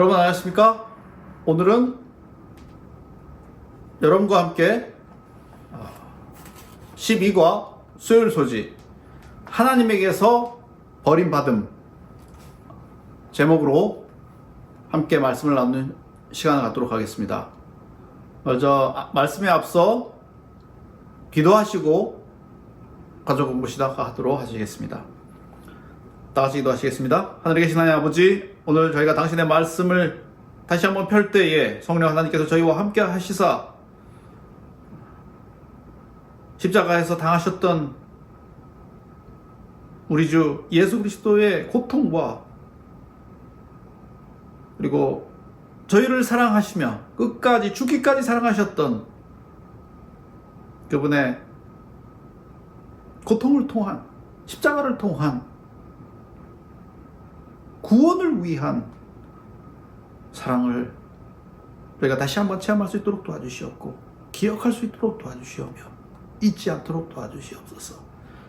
여러분 안녕하십니까? 오늘은 여러분과 함께 12과 수요일 소지 하나님에게서 버림받음 제목으로 함께 말씀을 나누는 시간을 갖도록 하겠습니다. 먼저 아, 말씀에 앞서 기도하시고 가족 공부 시작하도록 하시겠습니다. 다 같이 기도하시겠습니다. 하늘에 계신 하나님 아버지, 오늘 저희가 당신의 말씀을 다시 한번 펼 때에 성령 하나님께서 저희와 함께 하시사 십자가에서 당하셨던 우리 주 예수 그리스도의 고통과 그리고 저희를 사랑하시며 끝까지 죽기까지 사랑하셨던 그분의 고통을 통한 십자가를 통한 구원을 위한 사랑을 저희가 다시 한번 체험할 수 있도록 도와주시옵고 기억할 수 있도록 도와주시오며 잊지 않도록 도와주시옵소서.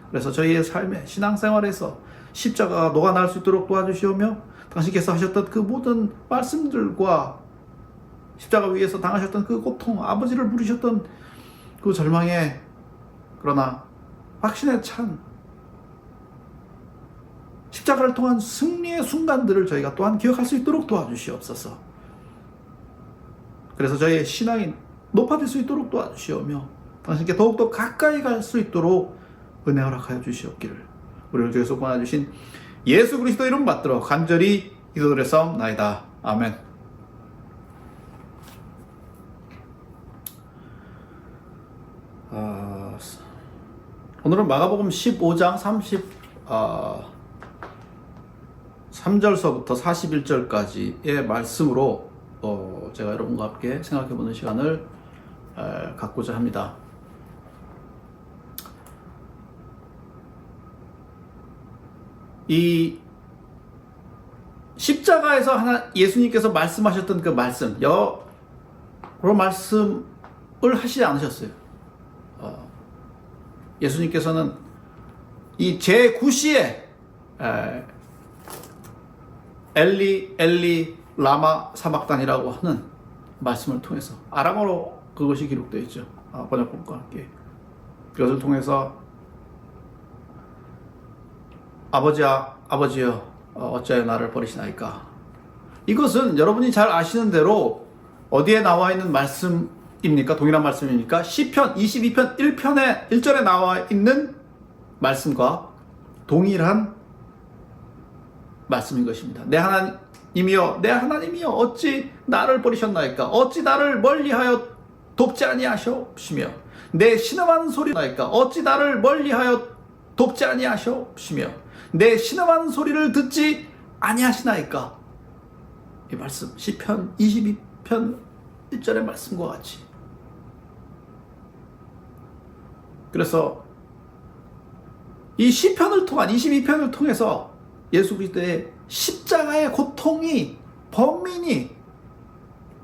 그래서 저희의 삶의 신앙생활에서 십자가가 녹아날 수 있도록 도와주시오며 당신께서 하셨던 그 모든 말씀들과 십자가 위에서 당하셨던 그 고통, 아버지를 부르셨던 그 절망에 그러나 확신에 찬 십자가를 통한 승리의 순간들을 저희가 또한 기억할 수 있도록 도와주시옵소서. 그래서 저희의 신앙이 높아질 수 있도록 도와주시오며 당신께 더욱더 가까이 갈 수 있도록 은혜 허락하여 주시옵기를 우리를 주에서 권해주신 예수 그리스도 이름 받들어 간절히 기도드려 싸움나이다. 아멘. 아, 오늘은 마가복음 15장 30 아, 3절서부터 41절까지의 말씀으로 어, 제가 여러분과 함께 생각해 보는 시간을 에, 갖고자 합니다. 이 십자가에서 하나 예수님께서 말씀하셨던 그 말씀 여러 말씀을 하시지 않으셨어요. 어, 예수님께서는 이 제9시에 에, 엘리 엘리 라마 사막단이라고 하는 말씀을 통해서 아람어로 그것이 기록되어 있죠. 아, 번역본과 함께 그것을 통해서 아버지야 아버지여 어, 어찌하여 나를 버리시나이까 이것은 여러분이 잘 아시는 대로 어디에 나와 있는 말씀입니까? 동일한 말씀입니까? 시편 22편 1편에 1절에 나와 있는 말씀과 동일한 말씀인 것입니다. 내 하나님이여, 내 하나님이여, 어찌 나를 버리셨나이까? 어찌 나를 멀리하여 돕지 아니하시옵시며, 내 신음하는 소리나이까? 어찌 나를 멀리하여 돕지 아니하시옵시며, 내 신음하는 소리를 듣지 아니하시나이까? 이 말씀, 시편 22편 1절의 말씀과 같이. 그래서 이 시편을 통한 22편을 통해서 예수 그리스도의 십자가의 고통이 범인이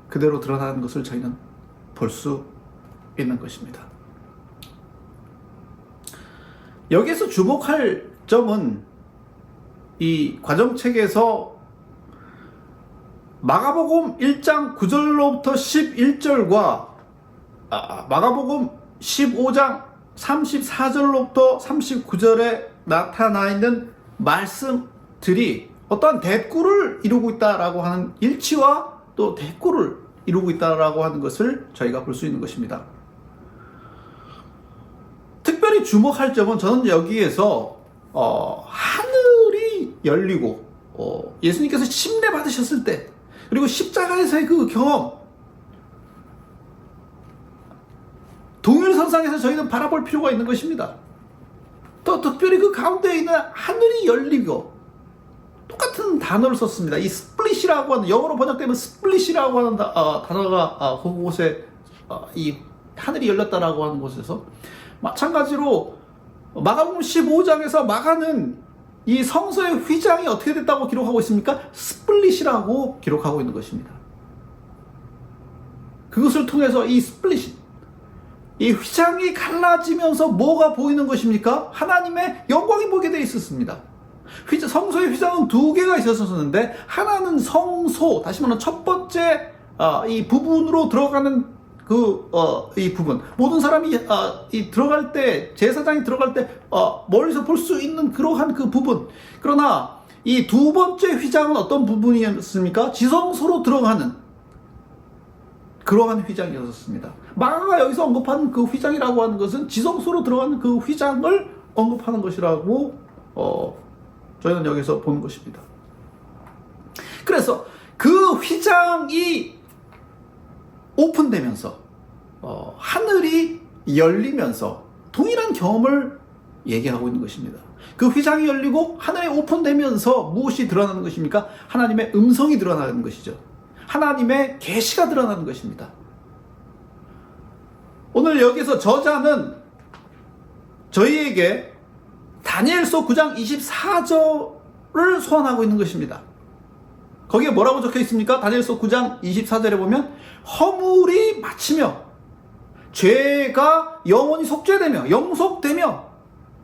그대로 드러나는 것을 저희는 볼 수 있는 것입니다. 여기에서 주목할 점은 이 과정책에서 마가복음 1장 9절로부터 11절과 아, 마가복음 15장 34절로부터 39절에 나타나 있는 말씀 들이 어떠한 대꾸를 이루고 있다라고 하는 일치와 또 대꾸를 이루고 있다라고 하는 것을 저희가 볼 수 있는 것입니다. 특별히 주목할 점은 저는 여기에서 어, 하늘이 열리고 어, 예수님께서 침례 받으셨을 때 그리고 십자가에서의 그 경험 동일선상에서 저희는 바라볼 필요가 있는 것입니다. 또 특별히 그 가운데에 있는 하늘이 열리고 똑같은 단어를 썼습니다. 이 스플릿이라고 하는 영어로 번역되면 스플릿이라고 하는 다, 어, 단어가 어, 그곳에 어, 이 하늘이 열렸다라고 하는 곳에서 마찬가지로 마가복음 15장에서 마가는 이 성서의 휘장이 어떻게 됐다고 기록하고 있습니까? 스플릿이라고 기록하고 있는 것입니다. 그것을 통해서 이 스플릿, 이 휘장이 갈라지면서 뭐가 보이는 것입니까? 하나님의 영광이 보게 되어 있었습니다. 휘장, 성소의 휘장은 두 개가 있었었는데 하나는 성소 다시 말하면 첫 번째 어, 이 부분으로 들어가는 그 어, 이 부분 모든 사람이 어, 이 들어갈 때 제사장이 들어갈 때 어, 멀리서 볼 수 있는 그러한 그 부분 그러나 이 두 번째 휘장은 어떤 부분이었습니까? 지성소로 들어가는 그러한 휘장이었습니다. 마가가 여기서 언급한 그 휘장이라고 하는 것은 지성소로 들어가는 그 휘장을 언급하는 것이라고 어, 저희는 여기서 보는 것입니다. 그래서 그 휘장이 오픈되면서 어, 하늘이 열리면서 동일한 경험을 얘기하고 있는 것입니다. 그 휘장이 열리고 하늘이 오픈되면서 무엇이 드러나는 것입니까? 하나님의 음성이 드러나는 것이죠. 하나님의 계시가 드러나는 것입니다. 오늘 여기서 저자는 저희에게 다니엘서 9장 24절을 소환하고 있는 것입니다. 거기에 뭐라고 적혀 있습니까? 다니엘서 9장 24절에 보면 허물이 마치며 죄가 영원히 속죄되며 영속되며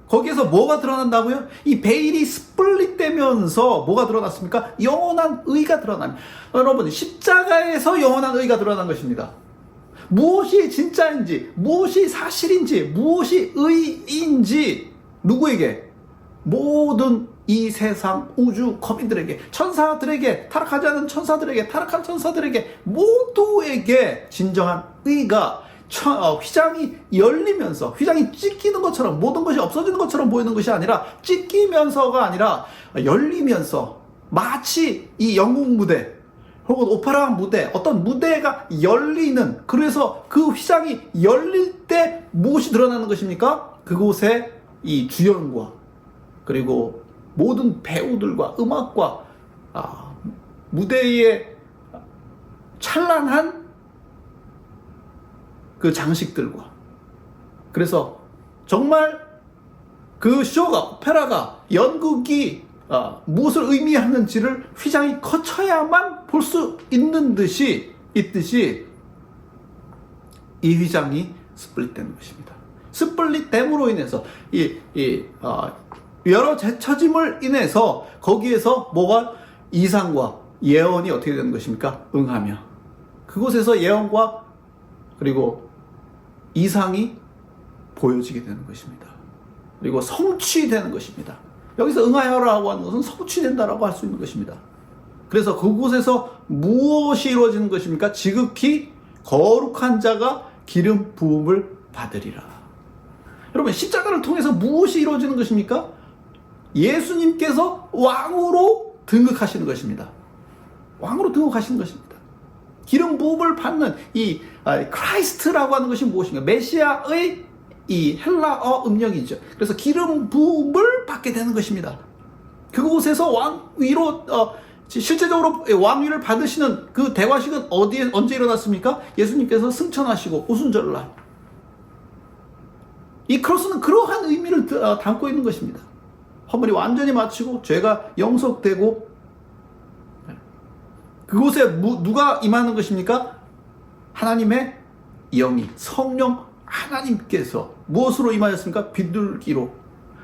거기에서 뭐가 드러난다고요? 이 베일이 스플릿되면서 뭐가 드러났습니까? 영원한 의가 드러납니다. 여러분 십자가에서 영원한 의가 드러난 것입니다. 무엇이 진짜인지, 무엇이 사실인지, 무엇이 의인지 누구에게? 모든 이 세상 우주 거민들에게, 천사들에게, 타락하지 않은 천사들에게, 타락한 천사들에게 모두에게 진정한 의가 천- 어, 휘장이 열리면서 휘장이 찢기는 것처럼 모든 것이 없어지는 것처럼 보이는 것이 아니라 찢기면서가 아니라 열리면서 마치 이 영국 무대 혹은 오페라 무대 어떤 무대가 열리는 그래서 그 휘장이 열릴 때 무엇이 드러나는 것입니까? 그곳에 이 주연과 그리고 모든 배우들과 음악과 아, 무대의 찬란한 그 장식들과 그래서 정말 그 쇼가 오페라가 연극이 아, 무엇을 의미하는지를 휘장이 거쳐야만 볼 수 있는 듯이 있듯이 이 휘장이 스플릿되는 것입니다. 스플릿됨으로 인해서 이, 이 어, 여러 제처짐을 인해서 거기에서 뭐가 이상과 예언이 어떻게 되는 것입니까? 응하며 그곳에서 예언과 그리고 이상이 보여지게 되는 것입니다. 그리고 성취되는 것입니다. 여기서 응하여라고 하는 것은 성취된다라고 할 수 있는 것입니다. 그래서 그곳에서 무엇이 이루어지는 것입니까? 지극히 거룩한 자가 기름 부음을 받으리라. 여러분 십자가를 통해서 무엇이 이루어지는 것입니까? 예수님께서 왕으로 등극하시는 것입니다. 왕으로 등극하시는 것입니다. 기름 부음을 받는 이 아, 크라이스트라고 하는 것이 무엇인가? 메시아의 이 헬라어 음력이죠. 그래서 기름 부음을 받게 되는 것입니다. 그곳에서 왕 위로 어, 실제적으로 왕위를 받으시는 그 대화식은 어디에 언제 일어났습니까? 예수님께서 승천하시고 오순절날. 이 크로스는 그러한 의미를 드- 어, 담고 있는 것입니다. 허물이 완전히 마치고 죄가 영속되고 그곳에 무- 누가 임하는 것입니까? 하나님의 영이 성령 하나님께서 무엇으로 임하였습니까? 비둘기로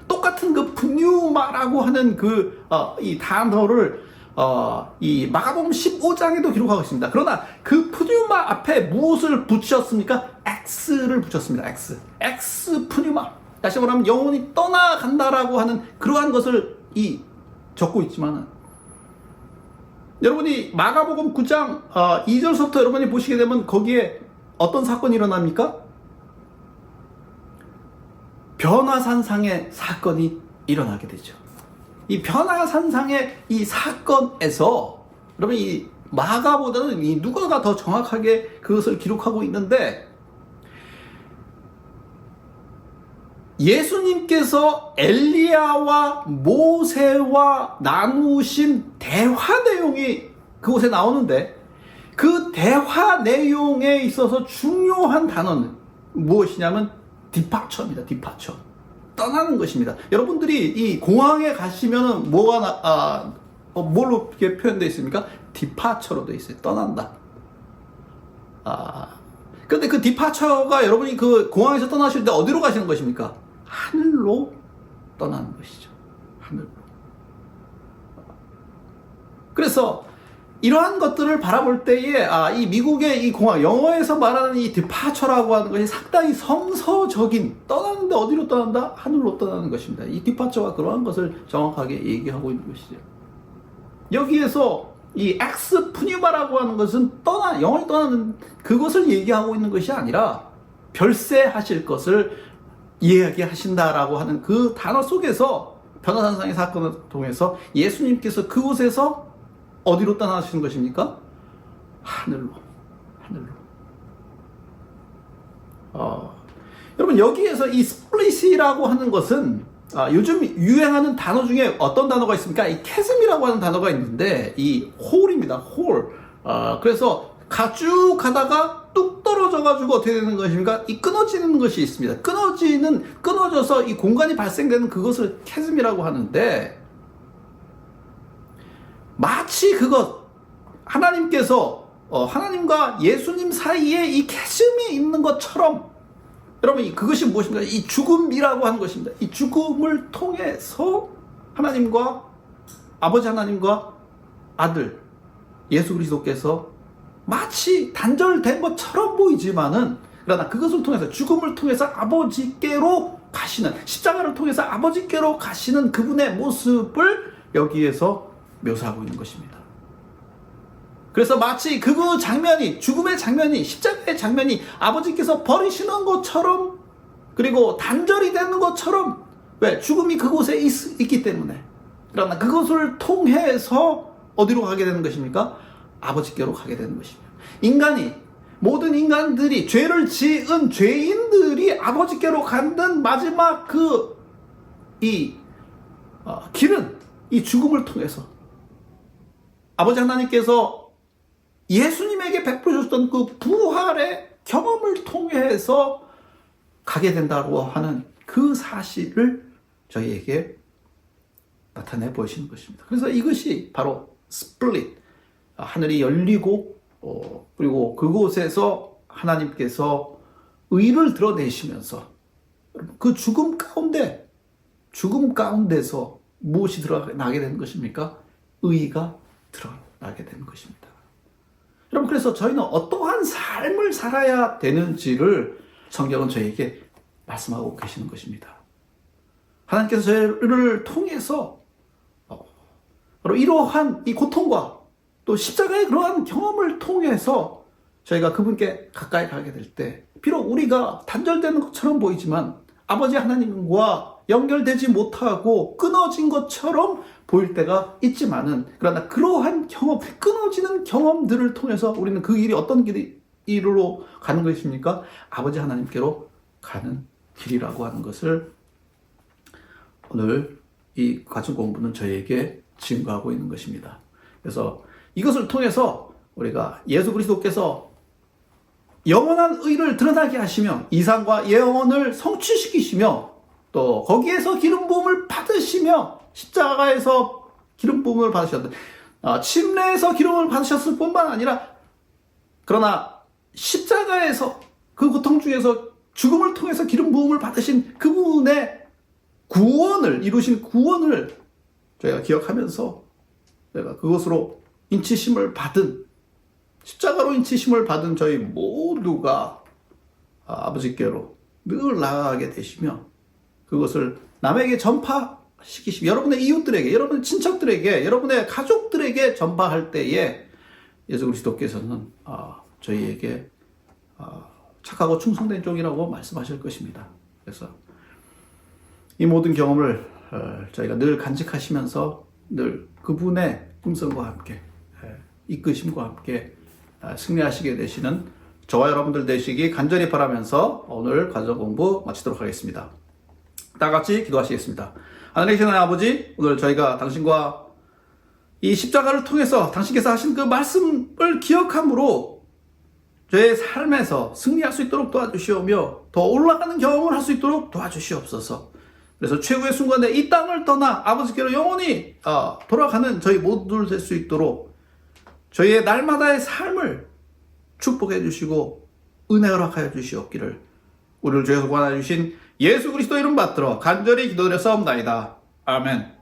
똑같은 그 분유마라고 하는 그이 단어를 어, 이 마가복음 15장에도 기록하고 있습니다. 그러나 그 푸뉴마 앞에 무엇을 붙였습니까? X를 붙였습니다. X. X 푸뉴마. 다시 말하면 영혼이 떠나간다라고 하는 그러한 것을 이 적고 있지만은 여러분이 마가복음 9장 어, 2절부터 여러분이 보시게 되면 거기에 어떤 사건이 일어납니까? 변화산상의 사건이 일어나게 되죠. 이 변화산상의 이 사건에서 여러분 이 마가보다는 이 누가가 더 정확하게 그것을 기록하고 있는데 예수님께서 엘리야와 모세와 나누신 대화 내용이 그곳에 나오는데 그 대화 내용에 있어서 중요한 단어는 무엇이냐면 디파처입니다. 디파처. 떠나는 것입니다. 여러분들이 이 공항에 가시면은 뭐가 나, 아, 어, 뭘로 표현되어 있습니까? 디파처로 되어 있어요. 떠난다. 아. 근데 그 디파처가 여러분이 그 공항에서 떠나실 때 어디로 가시는 것입니까? 하늘로 떠나는 것이죠. 하늘로. 그래서 이러한 것들을 바라볼 때에 아, 이 미국의 이 공항 영어에서 말하는 이 디파처라고 하는 것이 상당히 성서적인 떠나는데 어디로 떠난다? 하늘로 떠나는 것입니다. 이 디파처가 그러한 것을 정확하게 얘기하고 있는 것이죠. 여기에서 이 엑스 푸니바라고 하는 것은 떠나 영원히 떠나는 그것을 얘기하고 있는 것이 아니라 별세하실 것을 이야기하신다라고 하는 그 단어 속에서 변화산상의 사건을 통해서 예수님께서 그곳에서 어디로 떠나시는 것입니까? 하늘로, 하늘로. 어, 여러분 여기에서 이 스플릿이라고 하는 것은 아, 요즘 유행하는 단어 중에 어떤 단어가 있습니까? 이 캐즘이라고 하는 단어가 있는데 이 홀입니다. 홀. 아, 그래서 가, 쭉 가다가 뚝 떨어져가지고 어떻게 되는 것입니까? 이 끊어지는 것이 있습니다. 끊어지는 끊어져서 이 공간이 발생되는 그것을 캐즘이라고 하는데 마치 그것 하나님께서 어, 하나님과 예수님 사이에 이 캐즘이 있는 것처럼 여러분 이 그것이 무엇입니까? 이 죽음이라고 하는 것입니다. 이 죽음을 통해서 하나님과 아버지 하나님과 아들 예수 그리스도께서 마치 단절된 것처럼 보이지만은 그러나 그것을 통해서 죽음을 통해서 아버지께로 가시는 십자가를 통해서 아버지께로 가시는 그분의 모습을 여기에서 묘사하고 있는 것입니다. 그래서 마치 그 장면이 죽음의 장면이 십자가의 장면이 아버지께서 버리시는 것처럼 그리고 단절이 되는 것처럼 왜 죽음이 그곳에 있, 있기 때문에 그러나 그것을 통해서 어디로 가게 되는 것입니까? 아버지께로 가게 되는 것입니다. 인간이 모든 인간들이 죄를 지은 죄인들이 아버지께로 가는 마지막 그이 어, 길은 이 죽음을 통해서 아버지 하나님께서 예수님에게 베푸셨던 그 부활의 경험을 통해서 가게 된다고 하는 그 사실을 저희에게 나타내 보이시는 것입니다. 그래서 이것이 바로 스플릿, 하늘이 열리고 어, 그리고 그곳에서 하나님께서 의를 드러내시면서 그 죽음 가운데 죽음 가운데서 무엇이 드러나게 되는 것입니까? 의가 드러나게 되는 것입니다. 여러분 그래서 저희는 어떠한 삶을 살아야 되는지를 성경은 저에게 말씀하고 계시는 것입니다. 하나님께서 저희를 통해서 어, 이러한 이 고통과 또 십자가의 그러한 경험을 통해서 저희가 그분께 가까이 가게 될 때 비록 우리가 단절되는 것처럼 보이지만 아버지 하나님과 연결되지 못하고 끊어진 것처럼 보일 때가 있지만은 그러나 그러한 경험, 끊어지는 경험들을 통해서 우리는 그 길이 어떤 길이 이로 가는 것입니까? 아버지 하나님께로 가는 길이라고 하는 것을 오늘 이 가정 공부는 저에게 증거하고 있는 것입니다. 그래서 이것을 통해서 우리가 예수 그리스도께서 영원한 의를 드러나게 하시며 이상과 예언을 성취시키시며 또 거기에서 기름 부음을 받으시며 십자가에서 기름 부음을 받으셨던 어, 침례에서 기름을 받으셨을 뿐만 아니라 그러나 십자가에서 그 고통 중에서 죽음을 통해서 기름 부음을 받으신 그분의 구원을 이루신 구원을 저희가 기억하면서 내가 그것으로 인치심을 받은 십자가로 인치심을 받은 저희 모두가 아버지께로 늘 나아가게 되시며 그것을 남에게 전파시키시며 여러분의 이웃들에게 여러분의 친척들에게 여러분의 가족들에게 전파할 때에 예수 그리스도께서는 저희에게 착하고 충성된 종이라고 말씀하실 것입니다. 그래서 이 모든 경험을 어, 저희가 늘 간직하시면서 늘 그분의 음성과 함께 이끄심과 함께 아, 승리하시게 되시는 저와 여러분들 되시기 간절히 바라면서 오늘 가정 공부 마치도록 하겠습니다. 다 같이 기도하시겠습니다. 하늘에 계신 아버지, 오늘 저희가 당신과 이 십자가를 통해서 당신께서 하신 그 말씀을 기억함으로 저의 삶에서 승리할 수 있도록 도와주시오며 더 올라가는 경험을 할 수 있도록 도와주시옵소서. 그래서 최후의 순간에 이 땅을 떠나 아버지께로 영원히 어, 돌아가는 저희 모두들 될수 있도록 저희의 날마다의 삶을 축복해 주시고 은혜 허락하여 주시옵기를 우리를 죄에서 구원해 주신 예수 그리스도 이름 받들어 간절히 기도드려 싸움나이다. 아멘.